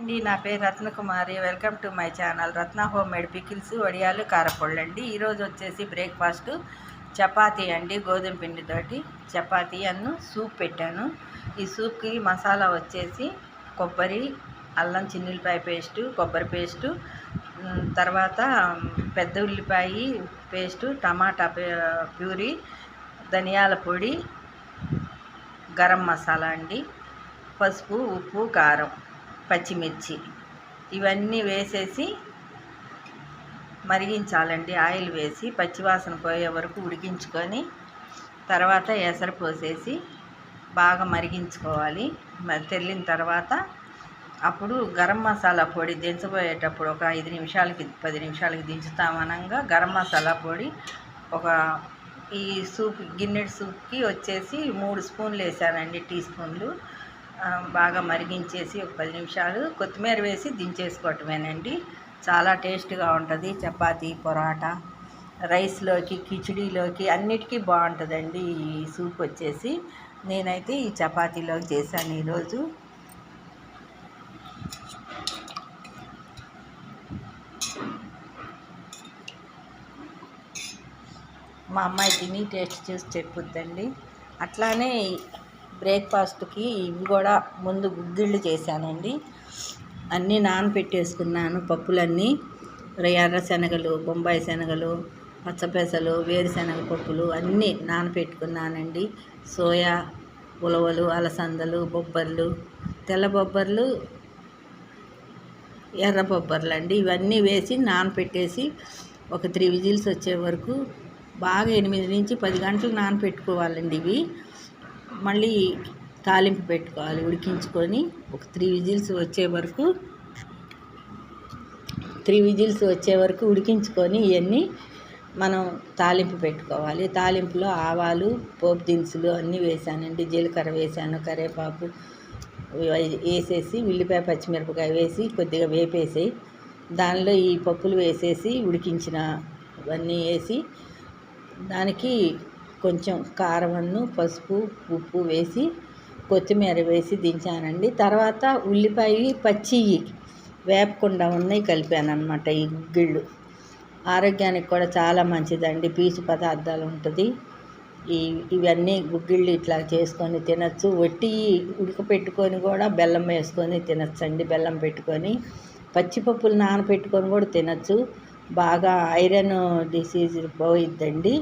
అండి నా పేరు Ratnakumari. Welcome to my channel Ratna home made pickles వడియాలు కారపళ్ళు అండి ఈరోజు వచ్చేసి బ్రేక్ఫాస్ట్ చపాతీ అండి గోధుమ పిండితోటి చపాతీ అన్ను సూప్ పెట్టాను. ఈ సూప్కి మసాలా వచ్చేసి కొబ్బరి అల్లం చిన్నులపాయ పేస్టు కొబ్బరి పేస్టు తర్వాత పెద్ద ఉల్లిపాయ పేస్టు టమాటా ప్యూరీ ధనియాల పొడి గరం మసాలా అండి పసుపు ఉప్పు కారం. పచ్చిమిర్చి. ఇవన్నీ వేసేసి మరిగించాలండి. ఆయిల్ వేసి పచ్చివాసన పోయే వరకు ఉడికించుకొని తర్వాత ఎసరు పోసేసి బాగా మరిగించుకోవాలి. మరి తెల్లిన తర్వాత అప్పుడు గరం మసాలా పొడి దించబోయేటప్పుడు ఒక ఐదు నిమిషాలకి పది నిమిషాలకి దించుతామనంగా గరం మసాలా పొడి ఒక ఈ సూప్ గిన్నెడు సూప్కి వచ్చేసి మూడు స్పూన్లు వేసానండి టీ స్పూన్లు. బాగా మరిగించేసి ఒక పది నిమిషాలు కొత్తిమీర వేసి దించేసుకోవటమేనండి. చాలా టేస్ట్గా ఉంటుంది. చపాతీ పొరాటా రైస్లోకి కిచిడీలోకి అన్నిటికీ బాగుంటుందండి ఈ సూప్ వచ్చేసి నేనైతే ఈ చపాతీలోకి చేశాను ఈరోజు. మా అమ్మాయి తిని టేస్ట్ చూసి చెప్పుద్దండి. అట్లానే బ్రేక్ఫాస్ట్కి ఇవి కూడా ముందు గుగ్గిళ్ళు చేశానండి. అన్నీ నానపెట్టేసుకున్నాను పప్పులన్నీ. ఎర్ర శనగలు బొంబాయి శనగలు పచ్చపెసలు వేరుశనగ పప్పులు అన్నీ నానపెట్టుకున్నానండి. సోయా ఉలవలు అలసందలు బొబ్బర్లు తెల్ల బొబ్బర్లు ఎర్ర బొబ్బర్లు అండి ఇవన్నీ వేసి నానపెట్టేసి ఒక త్రీ విజిల్స్ వచ్చే వరకు బాగా ఎనిమిది నుంచి పది గంటలు నానపెట్టుకోవాలండి ఇవి. మళ్ళీ తాలింపు పెట్టుకోవాలి ఉడికించుకొని ఒక త్రీ విజిల్స్ వచ్చే వరకు త్రీ విజిల్స్ వచ్చే వరకు ఉడికించుకొని ఇవన్నీ మనం తాలింపు పెట్టుకోవాలి. తాలింపులో ఆవాలు పోపు దినుసులు అన్నీ వేసానండి. జీలకర్ర వేసాను కరివేపాకు వేసేసి ఉల్లిపాయ పచ్చిమిరపకాయ వేసి కొద్దిగా వేపేసి దానిలో ఈ పప్పులు వేసేసి ఉడికించిన ఇవన్నీ వేసి దానికి కొంచెం కారమన్ను పసుపు ఉప్పు వేసి కొత్తిమీర వేసి దించానండి. తర్వాత ఉల్లిపాయ పచ్చి వేపకుండా ఉన్నాయి కలిపానమాట ఈ గుగ్గిళ్ళు ఆరోగ్యానికి కూడా చాలా మంచిదండి. పీచు పదార్థాలు ఉంటుంది. ఈ ఇవన్నీ గుగ్గిళ్ళు ఇట్లా చేసుకొని తినచ్చు. వట్టి ఉడకపెట్టుకొని కూడా బెల్లం వేసుకొని తినచ్చండి. బెల్లం పెట్టుకొని పచ్చిపప్పులు నానబెట్టుకొని కూడా తినచ్చు. బాగా ఐరన్ డిసీజ్ పోయిద్దండి.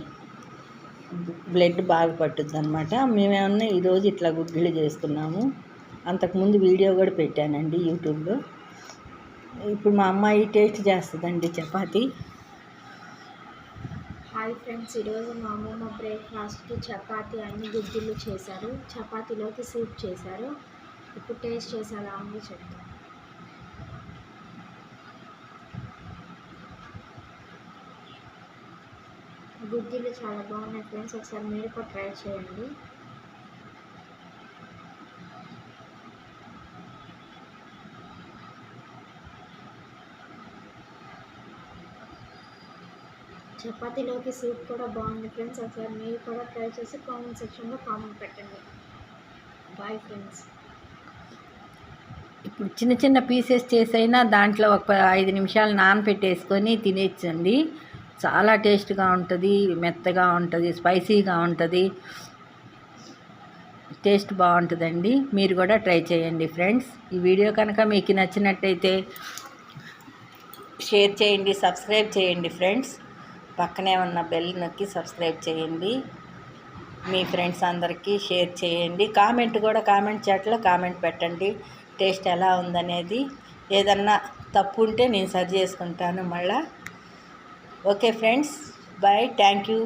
బ్లడ్ బాగా పట్టుద్ది అనమాట మేమేమన్నా ఈరోజు ఇట్లా గుగ్గిళ్ళు చేసుకున్నాము అంతకుముందు వీడియో కూడా పెట్టానండి యూట్యూబ్లో. ఇప్పుడు మా అమ్మాయి టేస్ట్ చేస్తుందండి చపాతీ. హాయ్ ఫ్రెండ్స్ ఈరోజు మా అమ్మమ్మ బ్రేక్ఫాస్ట్ చపాతీ అన్ని గుగ్గిళ్ళు చేశారు. చపాతీలోకి సూప్ చేశారు. ఇప్పుడు టేస్ట్ చేసి అని చెప్తాను. గుజ్జీలు చాలా బాగున్నాయి ఫ్రెండ్స్. ఒకసారి మీరు కూడా ట్రై చేయండి. చపాతీలోకి సూప్ కూడా బాగుంది ఫ్రెండ్స్. ఒకసారి మీరు కూడా ట్రై చేసి కామెంట్ సెక్షన్లో కామెంట్ పెట్టండి. బాయ్ ఫ్రెండ్స్ ఇప్పుడు చిన్న చిన్న పీసెస్ చేసైనా దాంట్లో ఒక ఐదు నిమిషాలు నానపెట్టేసుకొని తినేచ్చండి. చాలా టేస్ట్గా ఉంటుంది మెత్తగా ఉంటుంది స్పైసీగా ఉంటుంది. టేస్ట్ బాగుంటుందండి. మీరు కూడా ట్రై చేయండి ఫ్రెండ్స్. ఈ వీడియో కనుక మీకు నచ్చినట్టయితే షేర్ చేయండి సబ్స్క్రైబ్ చేయండి ఫ్రెండ్స్. పక్కనే ఉన్న బెల్ నొక్కి సబ్స్క్రైబ్ చేయండి. మీ ఫ్రెండ్స్ అందరికీ షేర్ చేయండి. కామెంట్ కూడా కామెంట్ చాట్లో కామెంట్ పెట్టండి. టేస్ట్ ఎలా ఉందనేది. ఏదన్నా తప్పు ఉంటే నేను సరి చేసుకుంటాను మళ్ళీ. Okay friends bye thank you